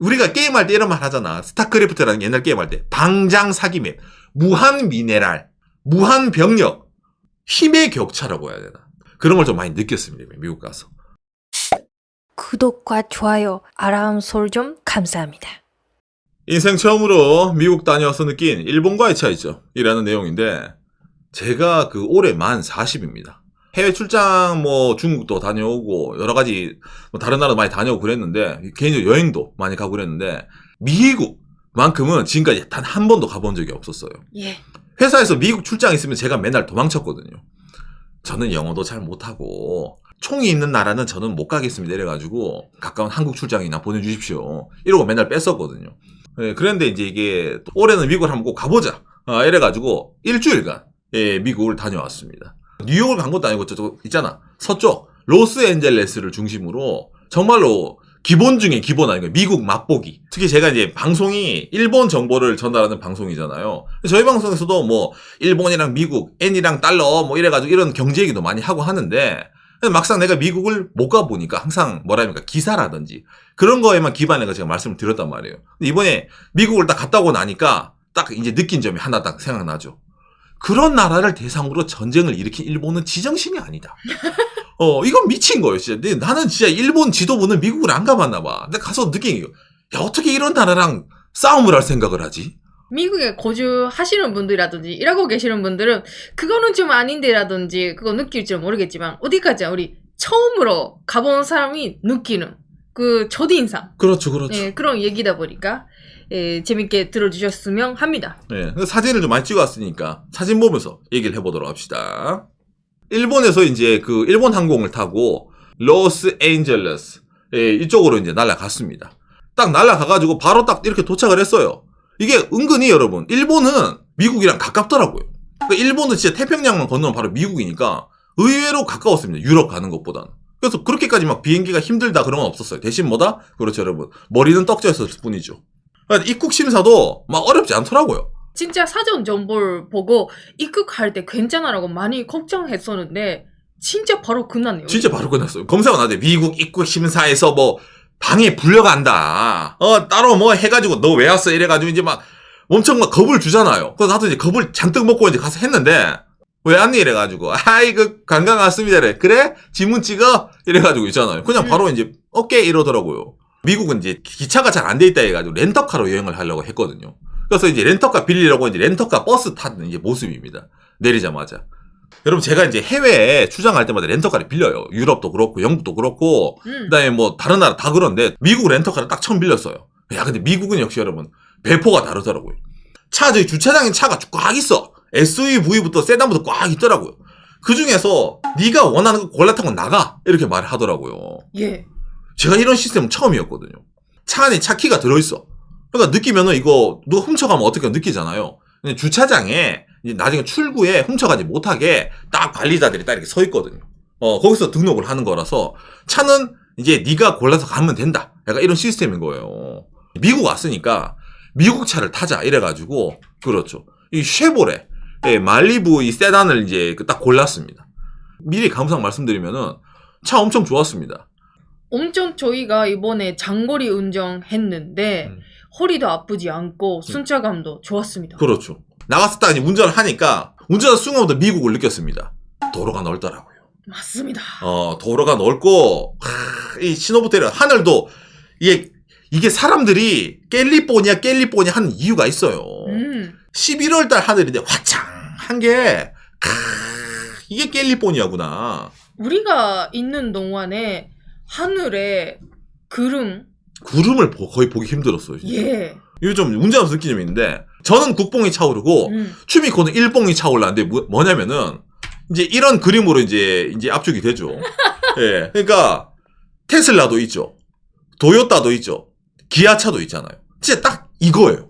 우리가 게임할 때 이런 말 하잖아. 스타크래프트라는 옛날 게임할 때. 방장 사기 맵. 무한 미네랄. 무한 병력. 힘의 격차라고 해야 되나. 그런 걸 좀 많이 느꼈습니다. 미국 가서. 구독과 좋아요, 알람 설정 감사합니다. 인생 처음으로 미국 다녀와서 느낀 일본과의 차이죠. 이라는 내용인데, 제가 그 올해 만 40입니다. 해외 출장 뭐 중국도 다녀오고, 여러 가지 뭐 다른 나라도 많이 다녀오고 그랬는데, 개인적으로 여행도 많이 가고 그랬는데, 미국만큼은 지금까지 단 한 번도 가본 적이 없었어요. 예. 회사에서 미국 출장 있으면 제가 맨날 도망쳤거든요. 저는 영어도 잘 못하고 총이 있는 나라는 저는 못 가겠습니다. 이래가지고 가까운 한국 출장이나 보내주십시오. 이러고 맨날 뺐었거든요. 예, 그런데 이제 이게 또 올해는 미국을 한번 꼭 가보자. 아, 이래가지고 일주일간 예, 미국을 다녀왔습니다. 뉴욕을 간 것도 아니고 저쪽 있잖아 서쪽 로스앤젤레스를 중심으로 정말로 기본 중에 기본 아닌가요? 미국 맛보기. 특히 제가 이제 방송이 일본 정보를 전달하는 방송이잖아요. 저희 방송에서도 뭐 일본이랑 미국, 엔이랑 달러 뭐 이래가지고 이런 경제 얘기도 많이 하고 하는데 막상 내가 미국을 못 가보니까 항상 뭐라 합니까 기사라든지 그런 거에만 기반해서 제가 말씀을 드렸단 말이에요. 이번에 미국을 딱 갔다 오고 나니까 딱 이제 느낀 점이 하나 딱 생각나죠. 그런 나라를 대상으로 전쟁을 일으킨 일본은 지정신이 아니다. 어, 이건 미친 거예요, 진짜. 근데 나는 진짜 일본 지도부는 미국을 안 가봤나 봐. 근데 가서 느낀 게, 야, 어떻게 이런 나라랑 싸움을 할 생각을 하지? 미국에 거주하시는 분들이라든지 일하고 계시는 분들은 그거는 좀 아닌데라든지 그거 느낄지 모르겠지만 어디까지 우리 처음으로 가본 사람이 느끼는 그 첫인상 그렇죠, 그렇죠. 예, 그런 얘기다 보니까 예, 재밌게 들어주셨으면 합니다. 네, 사진을 좀 많이 찍어왔으니까 사진 보면서 얘기를 해보도록 합시다. 일본에서 이제 그 일본 항공을 타고 로스앤젤레스 예, 이쪽으로 이제 날아갔습니다. 딱 날아가가지고 바로 딱 이렇게 도착을 했어요. 이게 은근히 여러분 일본은 미국이랑 가깝더라고요. 그러니까 일본은 진짜 태평양만 건너면 바로 미국이니까 의외로 가까웠습니다. 유럽 가는 것보다는. 그래서 그렇게까지 막 비행기가 힘들다 그런 건 없었어요. 대신 뭐다? 그렇죠 여러분. 머리는 떡져 있었을 뿐이죠. 그러니까 입국 심사도 막 어렵지 않더라고요. 진짜 사전 정보를 보고 입국할 때 괜찮아라고 많이 걱정했었는데 진짜 바로 끝났네요. 진짜 바로 끝났어요. 검사가 나한테 미국 입국 심사에서 뭐 방에 불려간다. 어 따로 뭐 해가지고 너 왜 왔어 이래가지고 이제 막 엄청 막 겁을 주잖아요. 그래서 나도 이제 겁을 잔뜩 먹고 이제 가서 했는데 왜 왔니 이래가지고 아이 그 관광 왔습니다 이래 그래 지문 찍어 이래가지고 있잖아요. 그냥 바로 이제 어깨 이러더라고요. 미국은 이제 기차가 잘 안 돼 있다 해가지고 렌터카로 여행을 하려고 했거든요. 그래서 이제 렌터카 빌리려고 이제 렌터카 버스 타는 이제 모습입니다. 내리자마자. 여러분 제가 이제 해외에 출장갈 때마다 렌터카를 빌려요. 유럽도 그렇고 영국도 그렇고 음. 그다음에 뭐 다른 나라 다 그런데 미국 렌터카를 딱 처음 빌렸어요. 야 근데 미국은 역시 여러분 배포가 다르더라고요. 차 저기 주차장에 차가 꽉 있어. SUV부터 세단부터 꽉 있더라고요. 그 중에서 네가 원하는 거 골라 타고 나가 이렇게 말을 하더라고요. 예. 제가 이런 시스템은 처음이었거든요. 차 안에 차 키가 들어있어. 그러니까 느끼면은 이거 누가 훔쳐가면 어떻게 느끼잖아요. 주차장에 나중에 출구에 훔쳐가지 못하게 딱 관리자들이 딱 이렇게 서 있거든요. 어 거기서 등록을 하는 거라서 차는 이제 네가 골라서 가면 된다. 약간 이런 시스템인 거예요. 미국 왔으니까 미국 차를 타자 이래가지고 그렇죠. 이 쉐보레 예, 말리부 이 세단을 이제 그딱 골랐습니다. 미리 감상 말씀드리면은 차 엄청 좋았습니다. 엄청 저희가 이번에 장거리 운전했는데 음. 허리도 아프지 않고 순차감도 좋았습니다. 그렇죠. 나갔을 때 이제 운전을 하니까 운전한 순간부터 미국을 느꼈습니다. 도로가 넓더라고요. 맞습니다. 어, 도로가 넓고 하, 이 신호부테를 하늘도 이게 이게 사람들이 캘리포니아 캘리포니아 하는 이유가 있어요. 음. 11월 달 하늘인데 화창한 게 크, 이게 캘리포니아구나. 우리가 있는 동안에 하늘에 구름 구름을 보- 거의 보기 힘들었어요. 진짜. 예. 이거 좀 운전하면서 느낀 점이 있는데 저는 국뽕이 차오르고 음. 추미코는 일봉이 차올랐는데 뭐, 뭐냐면은 이제 이런 그림으로 이제 이제 압축이 되죠. 예. 그러니까 테슬라도 있죠. 도요타도 있죠. 기아차도 있잖아요. 진짜 딱 이거예요.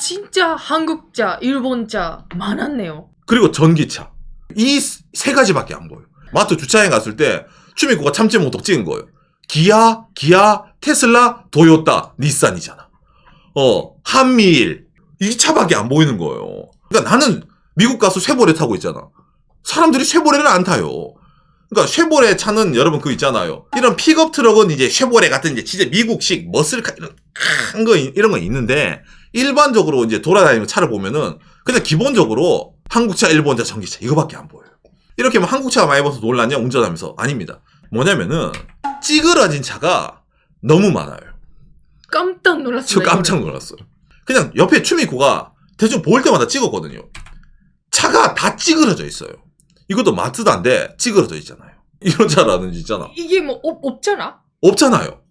진짜 한국자, 일본자 많았네요. 그리고 전기차. 이 세 가지밖에 안 보여요. 마트 주차장에 갔을 때 추미코가 참지 못하고 찍은 거예요. 기아, 기아, 테슬라, 도요타, 닛산이잖아. 어, 한미일. 이 차밖에 안 보이는 거예요. 그러니까 나는 미국 가서 쉐보레 타고 있잖아. 사람들이 쉐보레를 안 타요. 그러니까 쉐보레 차는 여러분 그거 있잖아요. 이런 픽업 트럭은 이제 쉐보레 같은 이제 진짜 미국식 머슬카 이런 큰 거 이런 거 있는데 일반적으로 이제 돌아다니는 차를 보면은 그냥 기본적으로 한국차, 일본차, 전기차 이거밖에 안 보여요. 이렇게 뭐 한국차가 많이 봐서 놀랐냐 운전하면서 아닙니다. 뭐냐면은 찌그러진 차가 너무 많아요. 깜짝 놀랐어요. 저 깜짝 놀랐어요. 그냥 옆에 추미코가 대충 볼 때마다 찍었거든요. 차가 다 찌그러져 있어요. 이것도 마츠다인데 찌그러져 있잖아요. 이런 차라든지 있잖아. 이게 뭐 없, 없잖아. 없잖아요.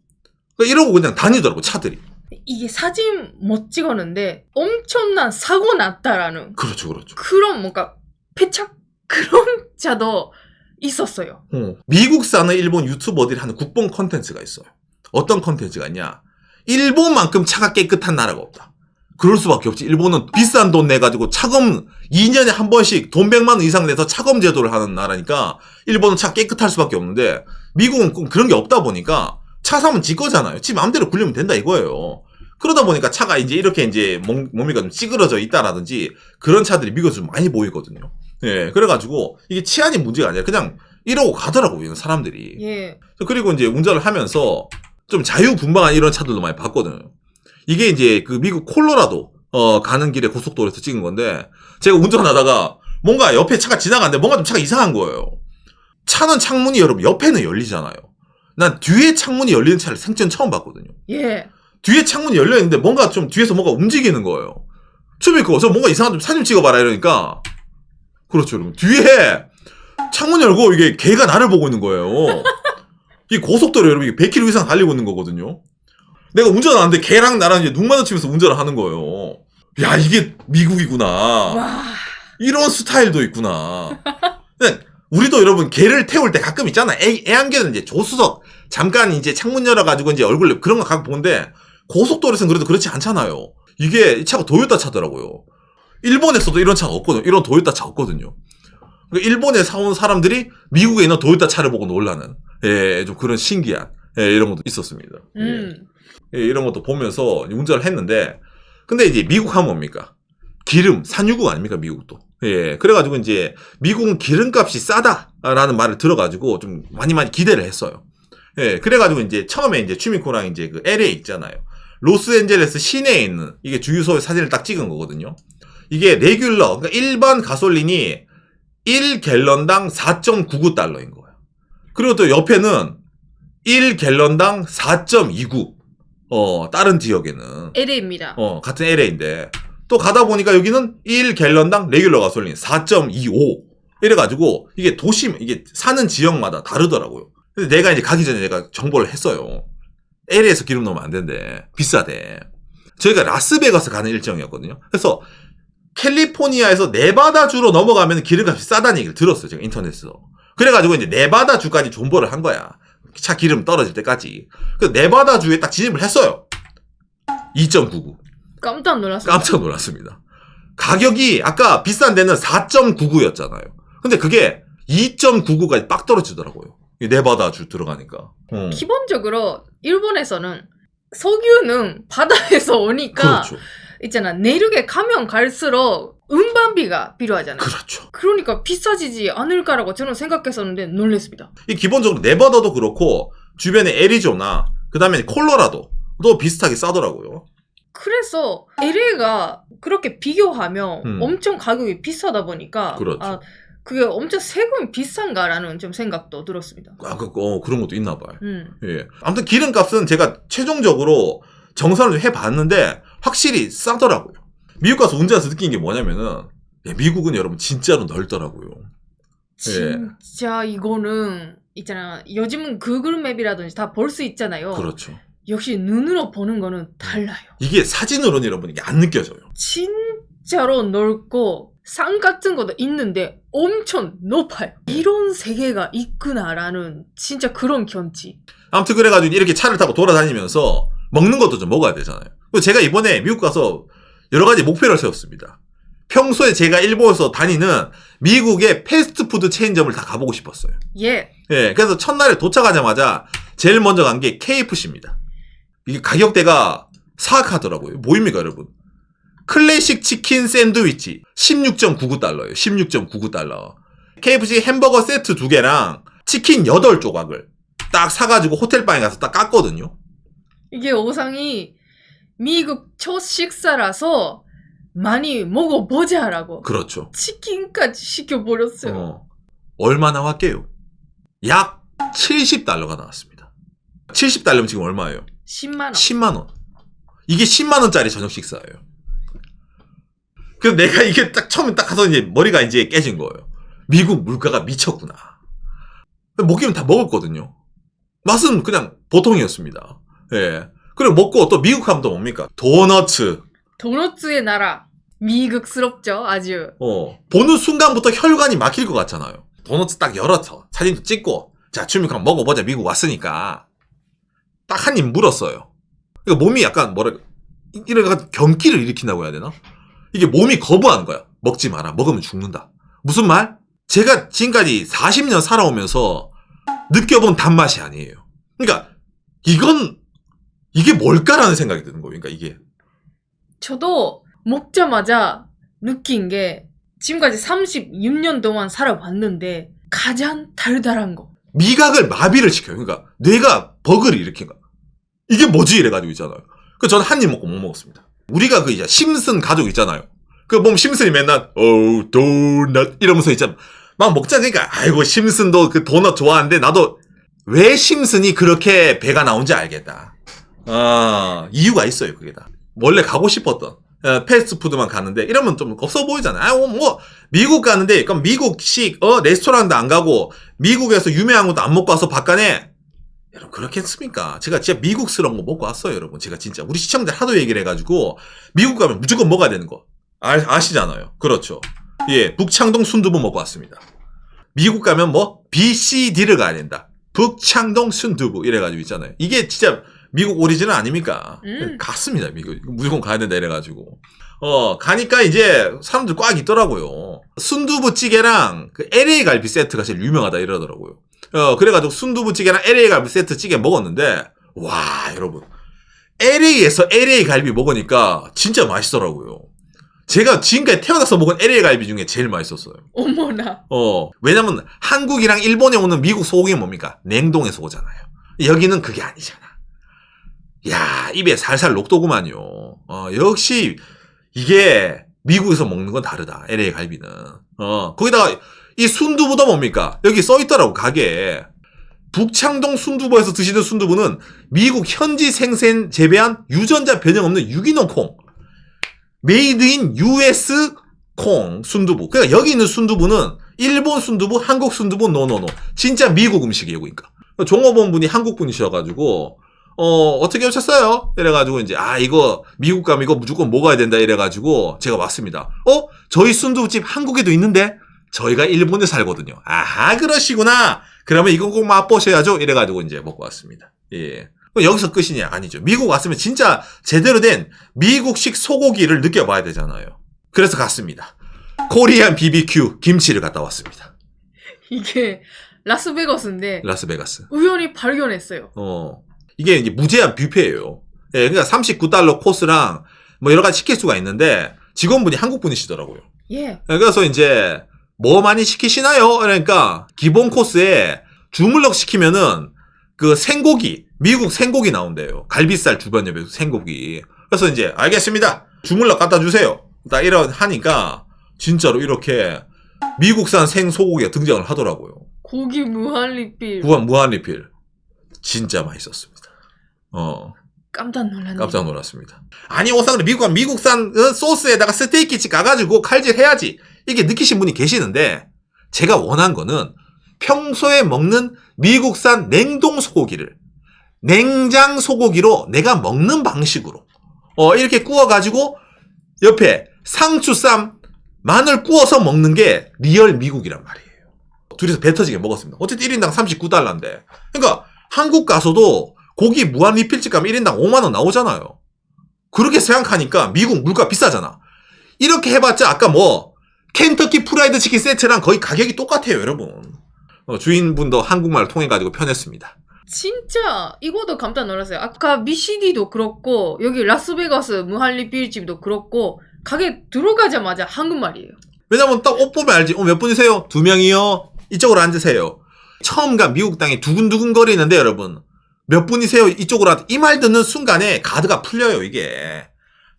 그러니까 이러고 그냥 다니더라고 차들이. 이게 사진 못 찍었는데 엄청난 사고 났다라는 그렇죠, 그렇죠. 그런 뭔가 패착 그런 차도 있었어요. 어. 미국산의 일본 유튜버들이 하는 국뽕 컨텐츠가 있어요. 어떤 컨텐츠가 있냐? 일본만큼 차가 깨끗한 나라가 없다. 그럴 수밖에 없지. 일본은 비싼 돈 내가지고 차검 2년에 한 번씩 돈 100만 원 이상 내서 차검 제도를 하는 나라니까 일본은 차 깨끗할 수밖에 없는데 미국은 꼭 그런 게 없다 보니까 차 사면 지 거잖아요. 지 마음대로 굴리면 된다 이거예요. 그러다 보니까 차가 이제 이렇게 이제 몸, 몸이가 좀 찌그러져 있다라든지 그런 차들이 미국에서 좀 많이 보이거든요. 예, 그래가지고 이게 치안이 문제가 아니라 그냥 이러고 가더라고요, 사람들이. 예. 그리고 이제 운전을 하면서 좀 자유분방한 이런 차들도 많이 봤거든요. 이게 이제 그 미국 콜로라도 어 가는 길에 고속도로에서 찍은 건데 제가 운전하다가 뭔가 옆에 차가 지나가는데 뭔가 좀 차가 이상한 거예요. 차는 창문이 여러분 옆에는 열리잖아요. 난 뒤에 창문이 열리는 차를 생전 처음 봤거든요. 예. 뒤에 창문이 열려 있는데 뭔가 좀 뒤에서 뭔가 움직이는 거예요. 처음에 그거 저 뭔가 이상한 좀 사진 찍어봐라 이러니까 그렇죠 여러분 뒤에 창문 열고 이게 개가 나를 보고 있는 거예요. 이 고속도로 여러분 이게 100km 이상 달리고 있는 거거든요. 내가 운전하는데 개랑 나랑 이제 눈 마주치면서 운전을 하는 거예요. 야 이게 미국이구나. 와. 이런 스타일도 있구나. 우리도 여러분 개를 태울 때 가끔 있잖아. 애, 애완개는 이제 조수석 잠깐 이제 창문 열어가지고 이제 얼굴 그런 거 가끔 보는데 고속도로에서는 그래도 그렇지 않잖아요. 이게 이 차가 도요타 차더라고요. 일본에서도 이런 차가 없거든요. 이런 도요타 차 없거든요. 그러니까 일본에 사온 사람들이 미국에 있는 도요타 차를 보고 놀라는 예, 좀 그런 신기한 예, 이런 것도 있었습니다. 예. 음. 예, 이런 것도 보면서 운전을 했는데, 근데 이제 미국 하면 뭡니까? 기름, 산유국 아닙니까, 미국도. 예, 그래가지고 이제 미국은 기름값이 싸다라는 말을 들어가지고 좀 많이 많이 기대를 했어요. 예, 그래가지고 이제 처음에 이제 추미코랑 이제 그 LA 있잖아요. 로스앤젤레스 시내에 있는 이게 주유소의 사진을 딱 찍은 거거든요. 이게 레귤러, 그러니까 일반 가솔린이 1갤런당 4.99달러인 거예요. 그리고 또 옆에는 1갤런당 4.29. 어, 다른 지역에는. LA입니다. 어, 같은 LA인데. 또 가다 보니까 여기는 1갤런당 레귤러 가솔린 4.25. 이래가지고, 이게 도시, 이게 사는 지역마다 다르더라고요. 근데 내가 이제 가기 전에 내가 정보를 했어요. LA에서 기름 넣으면 안 된대. 비싸대. 저희가 라스베가스 가는 일정이었거든요. 그래서 캘리포니아에서 네바다주로 넘어가면 기름값이 싸다는 얘기를 들었어요. 제가 인터넷에서. 그래가지고 이제 네바다주까지 존버를 한 거야. 차 기름 떨어질 때까지. 그래서 네바다주에 딱 진입을 했어요. 2.99. 깜짝 놀랐어요. 깜짝 놀랐습니다. 가격이 아까 비싼 데는 4.99였잖아요. 근데 그게 2.99까지 빡 떨어지더라고요. 이 네바다주 들어가니까. 어. 기본적으로 일본에서는 석유는 바다에서 오니까 그렇죠. 있잖아 내륙에 가면 갈수록 운반비가 필요하잖아요. 그렇죠. 그러니까 비싸지지 않을까라고 저는 생각했었는데 놀랬습니다. 이 기본적으로 네바다도 그렇고 주변에 애리조나 그다음에 콜로라도도 비슷하게 싸더라고요. 그래서 LA가 그렇게 비교하면 음. 엄청 가격이 비싸다 보니까 그렇죠. 아 그게 엄청 세금이 비싼가라는 좀 생각도 들었습니다. 아, 그, 어, 그런 것도 있나 봐요. 음. 예. 아무튼 기름값은 제가 최종적으로 정산을 좀 해봤는데 확실히 싸더라고요. 미국 가서 운전해서 느낀 게 뭐냐면은 예, 미국은 여러분 진짜로 넓더라고요. 예. 진짜 이거는 있잖아 요즘은 구글 맵이라든지 다 볼 수 있잖아요. 그렇죠. 역시 눈으로 보는 거는 달라요. 이게 사진으로는 여러분 이게 안 느껴져요. 진짜로 넓고 산 같은 것도 있는데 엄청 높아요. 이런 세계가 있구나라는 진짜 그런 견지. 아무튼 그래가지고 이렇게 차를 타고 돌아다니면서 먹는 것도 좀 먹어야 되잖아요. 제가 이번에 미국 가서 여러 가지 목표를 세웠습니다. 평소에 제가 일본에서 다니는 미국의 패스트푸드 체인점을 다 가보고 싶었어요. 예. 예, 그래서 첫날에 도착하자마자 제일 먼저 간 게 KFC입니다. 이게 가격대가 사악하더라고요. 뭐입니까, 여러분? 클래식 치킨 샌드위치 16.99달러예요. 16.99달러. KFC 햄버거 세트 두 개랑 치킨 8조각을 딱 사가지고 호텔방에 가서 딱 깠거든요. 이게 오상이 미국 첫 식사라서 많이 먹어보자라고 그렇죠. 치킨까지 시켜버렸어요. 어. 얼마 나왔게요? 약 70달러가 나왔습니다. 70달러면 지금 얼마예요? 10만 원. 10만 원. 이게 10만 원짜리 저녁 식사예요. 그래서 내가 이게 딱 처음에 딱 가서 이제 머리가 이제 깨진 거예요. 미국 물가가 미쳤구나. 먹기는 다 먹었거든요. 맛은 그냥 보통이었습니다. 예. 그리고 먹고 또 미국 하면 또 뭡니까? 도너츠. 도너츠의 나라. 미국스럽죠, 아주. 어. 보는 순간부터 혈관이 막힐 것 같잖아요. 도너츠 딱 열어서 사진도 찍고 자, 주민 한번 먹어보자. 미국 왔으니까. 딱 한 입 물었어요. 그러니까 몸이 약간 뭐랄까 이런 경기를 일으킨다고 해야 되나? 이게 몸이 거부하는 거야. 먹지 마라. 먹으면 죽는다. 무슨 말? 제가 지금까지 40년 살아오면서 느껴본 단맛이 아니에요. 그러니까 이건 이게 뭘까라는 생각이 드는 거예요. 그러니까 이게 저도 먹자마자 느낀 게 지금까지 36년 동안 살아봤는데 가장 달달한 거. 미각을 마비를 시켜요. 그러니까 뇌가 버그를 일으킨 거야. 이게 뭐지? 이래가지고 있잖아요. 그 저는 한 입 먹고 못 먹었습니다. 우리가 그 이제 심슨 가족 있잖아요. 그 보면 심슨이 맨날 어우 도넛 이러면서 이제 막 먹잖아요. 그러니까 아이고 심슨도 그 도넛 좋아하는데 나도 왜 심슨이 그렇게 배가 나온지 알겠다. 아 이유가 있어요. 그게 다. 원래 가고 싶었던 어, 패스트푸드만 갔는데 이러면 좀 없어 보이잖아요. 아, 뭐, 뭐 미국 가는데 그럼 미국식 어 레스토랑도 안 가고 미국에서 유명한 것도 안 먹고 와서 바깥에 여러분 그렇겠습니까? 제가 진짜 미국스러운 거 먹고 왔어요, 여러분. 제가 진짜 우리 시청자 하도 얘기를 해가지고 미국 가면 무조건 먹어야 되는 거 아, 아시잖아요. 그렇죠. 예, 북창동 순두부 먹고 왔습니다. 미국 가면 뭐 B, C, D를 가야 된다. 북창동 순두부 이래가지고 있잖아요. 이게 진짜 미국 오리지널 아닙니까? 음. 갔습니다, 미국. 무조건 가야 된다 이래가지고. 어, 가니까 이제 사람들 꽉 있더라고요. 순두부찌개랑 그 LA 갈비 세트가 제일 유명하다 이러더라고요. 어, 그래가지고 순두부찌개랑 LA 갈비 세트 찌개 먹었는데, 와, 여러분. LA에서 LA 갈비 먹으니까 진짜 맛있더라고요. 제가 지금까지 태어나서 먹은 LA 갈비 중에 제일 맛있었어요. 어머나. 어, 왜냐면 한국이랑 일본에 오는 미국 소고기 뭡니까? 냉동에서 오잖아요. 여기는 그게 아니잖아. 야, 입에 살살 녹더구만요. 어, 역시 이게 미국에서 먹는 건 다르다. LA 갈비는. 어, 거기다가 이 순두부도 뭡니까? 여기 써 있더라고, 가게에. 북창동 순두부에서 드시는 순두부는 미국 현지 생鮮재배한 유전자 변형 없는 유기농 콩. 메이드 인 US 콩 순두부. 그러니까 여기 있는 순두부는 일본 순두부, 한국 순두부, 노노노. 진짜 미국 음식이에요, 그러니까. 종업원 분이 한국 분이셔가지고, 어, 어떻게 오셨어요? 이래가지고, 이제, 아, 이거, 미국 가면 이거 무조건 먹어야 된다, 이래가지고, 제가 왔습니다. 어? 저희 순두부집 한국에도 있는데? 저희가 일본에 살거든요. 아하, 그러시구나. 그러면 이거 꼭 맛보셔야죠. 이래가지고, 이제 먹고 왔습니다. 예. 여기서 끝이냐? 아니죠. 미국 왔으면 진짜 제대로 된 미국식 소고기를 느껴봐야 되잖아요. 그래서 갔습니다. 코리안 BBQ 김치를 갔다 왔습니다. 이게 라스베거스인데 라스베가스. 우연히 발견했어요. 어. 이게 이제 무제한 뷔페예요. 예, 그러니까 39달러 코스랑 뭐 여러 가지 시킬 수가 있는데 직원분이 한국 분이시더라고요. 예. 예, 그래서 이제 뭐 많이 시키시나요? 그러니까 기본 코스에 주물럭 시키면은 그 생고기 미국 생고기 나온대요. 갈비살 주변에 생고기. 그래서 이제 알겠습니다. 주물럭 갖다 주세요. 딱 이런 하니까 진짜로 이렇게 미국산 생소고기가 등장을 하더라고요. 고기 무한 리필. 무한 무한 리필. 진짜 맛있었습니다. 어. 깜짝 놀랐네. 깜짝 놀랐습니다. 아니 오상은 미국 미국산 어, 소스에다가 스테이키집 가가지고 칼질 해야지 이게 느끼신 분이 계시는데 제가 원한 거는 평소에 먹는 미국산 냉동 소고기를 냉장 소고기로 내가 먹는 방식으로 어 이렇게 구워가지고 옆에 상추 쌈 마늘 구워서 먹는 게 리얼 미국이란 말이에요. 둘이서 배 터지게 먹었습니다. 어쨌든 1인당 39달러인데 그러니까 한국 가서도 고기 무한 리필집 가면 1인당 5만원 나오잖아요. 그렇게 생각하니까 미국 물가 비싸잖아. 이렇게 해봤자 아까 뭐 켄터키 프라이드 치킨 세트랑 거의 가격이 똑같아요, 여러분. 어, 주인분도 한국말 통해가지고 편했습니다. 진짜 이거도 깜짝 놀랐어요. 아까 미시디도 그렇고 여기 라스베가스 무한 리필집도 그렇고 가게 들어가자마자 한국말이에요. 왜냐면 딱 옷 보면 알지. 어, 몇 분이세요? 두 명이요. 이쪽으로 앉으세요. 처음 간 미국 땅이 두근두근 거리는데 여러분 몇 분이세요 이쪽으로 왔- 이말 듣는 순간에 가드가 풀려요 이게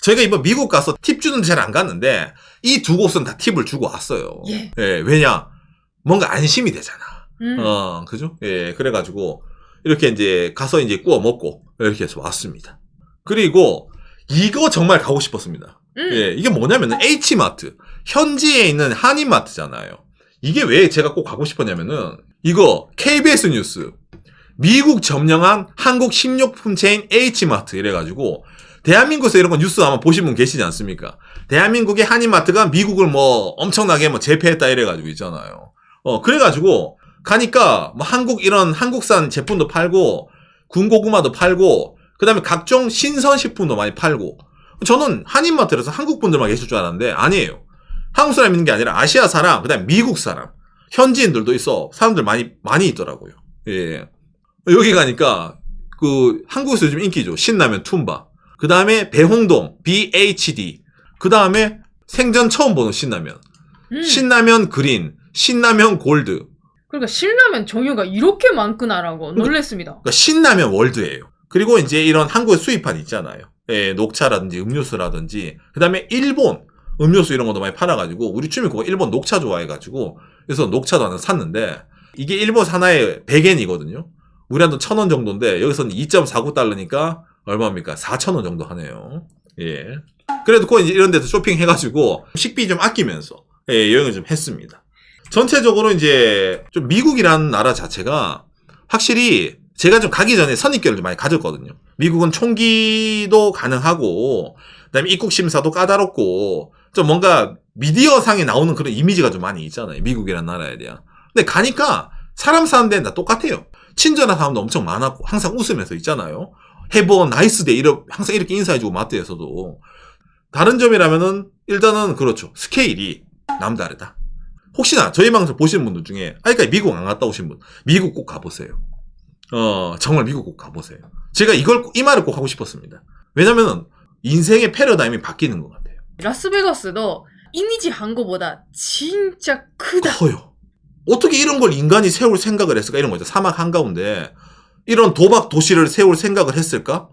저희가 이번 미국 가서 팁 주는 데 잘 안 갔는데 이 두 곳은 다 팁을 주고 왔어요 예. 왜냐 뭔가 안심이 되잖아 음. 어 그죠 예 그래가지고 이렇게 이제 가서 이제 구워 먹고 이렇게 해서 왔습니다 그리고 이거 정말 가고 싶었습니다 음. 예, 이게 뭐냐면은 H마트. 현지에 있는 한인마트잖아요. 이게 왜 제가 꼭 가고 싶었냐면은 이거 KBS 뉴스. 미국 점령한 한국 식료품 체인 H마트 이래가지고 대한민국에서 이런 거 뉴스 아마 보신 분 계시지 않습니까? 대한민국의 한인마트가 미국을 뭐 엄청나게 뭐 제패했다 이래가지고 있잖아요. 어, 그래가지고 가니까 뭐 한국 이런 한국산 제품도 팔고 군고구마도 팔고 그 다음에 각종 신선식품도 많이 팔고 저는 한인마트라서 한국 분들만 계실 줄 알았는데 아니에요. 한국 사람 있는 게 아니라 아시아 사람, 그다음 에 미국 사람, 현지인들도 있어. 사람들 많이 많이 있더라고요. 예. 여기 가니까 그 한국에서 요즘 인기죠. 신라면 툼바. 그 다음에 배홍동 BHD. 그 다음에 생전 처음 보는 신라면. 음. 신라면 그린, 신라면 골드. 그러니까 신라면 종류가 이렇게 많구나라고 놀랬습니다. 그러니까 신라면 월드예요. 그리고 이제 이런 한국에 수입한 있잖아요. 예, 녹차라든지 음료수라든지 그다음에 일본 음료수 이런 것도 많이 팔아가지고 우리 춤이 그거 일본 녹차 좋아해가지고 그래서 녹차도 하나 샀는데 이게 일본 하나에 100엔이거든요. 우리한테 1000원 정도인데 여기서는 2.49달러니까 얼마입니까? 4,000원 정도 하네요. 예. 그래도 꼭 이제 이런 데서 쇼핑해가지고 식비 좀 아끼면서 예, 여행을 좀 했습니다. 전체적으로 이제 좀 미국이라는 나라 자체가 확실히 제가 좀 가기 전에 선입견을 좀 많이 가졌거든요. 미국은 총기도 가능하고, 그다음에 입국 심사도 까다롭고, 좀 뭔가 미디어 상에 나오는 그런 이미지가 좀 많이 있잖아요. 미국이라는 나라에 대한. 근데 가니까 사람 사는 데는 다 똑같아요. 친절한 사람도 엄청 많았고, 항상 웃으면서 있잖아요. 해보 나이스 데이 이렇게 항상 이렇게 인사해주고 마트에서도 다른 점이라면은 일단은 그렇죠. 스케일이 남다르다. 혹시나 저희 방송 보시는 분들 중에 아직까지 미국 안 갔다 오신 분, 미국 꼭 가보세요. 어, 정말 미국 꼭 가보세요. 제가 이걸, 꼭- 이 말을 꼭 하고 싶었습니다. 왜냐면은, 인생의 패러다임이 바뀌는 것 같아요. 라스베가스도 이미지 한 거보다 진짜 크다. 커요. 어떻게 이런 걸 인간이 세울 생각을 했을까? 이런 거죠. 사막 한가운데, 이런 도박 도시를 세울 생각을 했을까?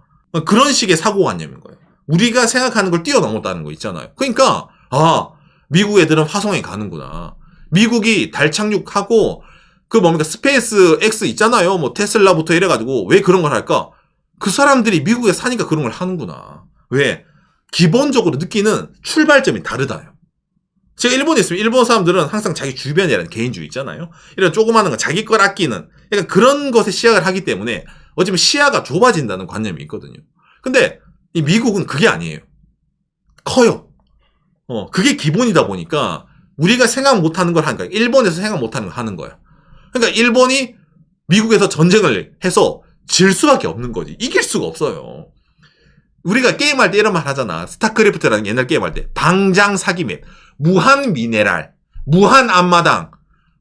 그런 식의 사고관념인 거예요. 우리가 생각하는 걸 뛰어넘었다는 거 있잖아요. 그러니까, 아, 미국 애들은 화성에 가는구나. 미국이 달 착륙하고, 그 뭡니까, 스페이스 X 있잖아요. 뭐 테슬라부터 이래가지고, 왜 그런 걸 할까? 그 사람들이 미국에 사니까 그런 걸 하는구나. 왜? 기본적으로 느끼는 출발점이 다르다요. 제가 일본에 있으면 일본 사람들은 항상 자기 주변이라는 개인주의 있잖아요. 이런 조그마한 거 자기 걸 아끼는 약간 그런 것에 시작을 하기 때문에 어쩌면 시야가 좁아진다는 관념이 있거든요. 근데 이 미국은 그게 아니에요. 커요. 어, 그게 기본이다 보니까 우리가 생각 못하는 걸 거야. 일본에서 생각 못하는 걸 하는 거야. 그러니까 일본이 미국에서 전쟁을 해서 질 수밖에 없는 거지. 이길 수가 없어요. 우리가 게임할 때 이런 말 하잖아. 스타크래프트라는 옛날 게임할 때. 방장 사기 맵. 무한 미네랄. 무한 앞마당.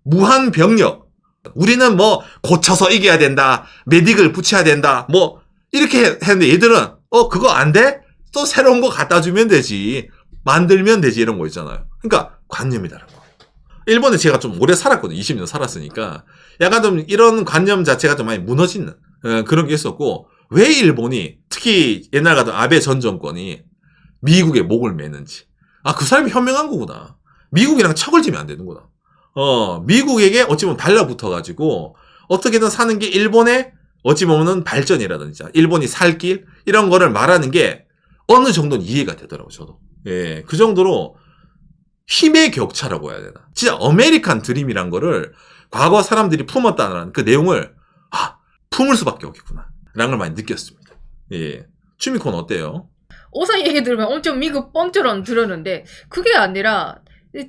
무한 병력. 우리는 뭐 고쳐서 이겨야 된다. 메딕을 붙여야 된다. 뭐 이렇게 했는데 얘들은 어 그거 안 돼? 또 새로운 거 갖다 주면 되지. 만들면 되지 이런 거 있잖아요. 그러니까 관념이 다른 거. 일본에 제가 좀 오래 살았거든요. 20년 살았으니까. 약간 좀 이런 관념 자체가 좀 많이 무너지는 어, 그런 게 있었고 왜 일본이 특히 옛날 같은 아베 전 정권이 미국의 목을 매는지 아 그 사람이 현명한 거구나. 미국이랑 척을 지면 안 되는구나. 어 미국에게 어찌 보면 달라붙어 가지고 어떻게든 사는 게 일본의 어찌 보면은 발전이라든지 일본이 살 길 이런 거를 말하는 게 어느 정도는 이해가 되더라고요 저도. 예 그 정도로 힘의 격차라고 해야 되나. 진짜 아메리칸 드림이란 거를 과거 사람들이 품었다는 그 내용을 아 품을 수밖에 없겠구나. 라는 걸 많이 느꼈습니다. 예. 추미콘 어때요? 오산 얘기 들으면 엄청 미국 뻥처럼 들었는데 그게 아니라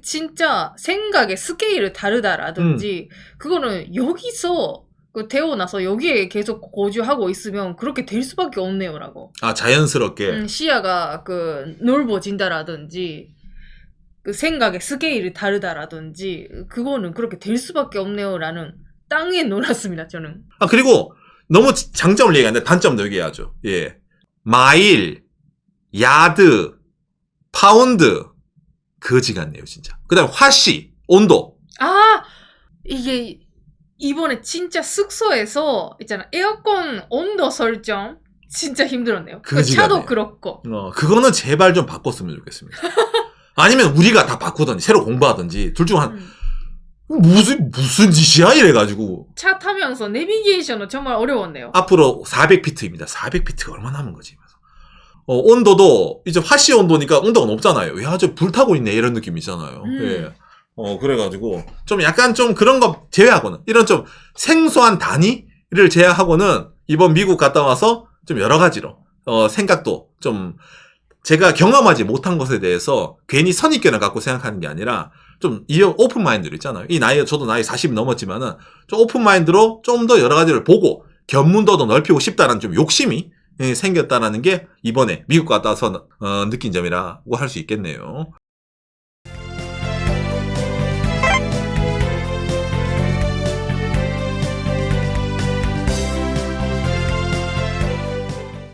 진짜 생각의 스케일이 다르다라든지 그거는 여기서 그 태어나서 여기에 계속 거주하고 있으면 그렇게 될 수밖에 없네요라고. 아 자연스럽게? 음, 시야가 그 넓어진다라든지 그 생각의 스케일이 다르다라든지 그거는 그렇게 될 수밖에 없네요라는 땅에 놀았습니다 저는. 아 그리고 너무 장점을 얘기하는데 단점도 얘기해야죠. 예. 마일 야드 파운드 거지 같네요 진짜 그 다음 화씨 온도 아 이게 이번에 진짜 숙소에서 있잖아 에어컨 온도 설정 진짜 힘들었네요. 그 차도 네. 그렇고 어, 그거는 제발 좀 바꿨으면 좋겠습니다. 아니면 우리가 다 바꾸든지 새로 공부하든지 둘 중 한 음. 무슨 무슨 짓이야 이래가지고 차 타면서 내비게이션은 정말 어려웠네요. 앞으로 400피트입니다. 400피트가 얼마 남은 거지? 어, 온도도 이제 화씨 온도니까 온도가 높잖아요. 야, 저 불타고 있네 이런 느낌 있잖아요. 음. 예. 어, 그래가지고 좀 약간 좀 그런 거 제외하고는 이런 좀 생소한 단위를 제외하고는 이번 미국 갔다 와서 좀 여러 가지로 어, 생각도 좀 제가 경험하지 못한 것에 대해서 괜히 선입견을 갖고 생각하는 게 아니라 좀 이 오픈 마인드로 있잖아요. 이 나이 저도 나이 40이 넘었지만은 좀 오픈 마인드로 좀 더 여러 가지를 보고 견문도도 넓히고 싶다는 좀 욕심이 예, 생겼다라는 게 이번에 미국 갔다 와서 어, 느낀 점이라고 할 수 있겠네요.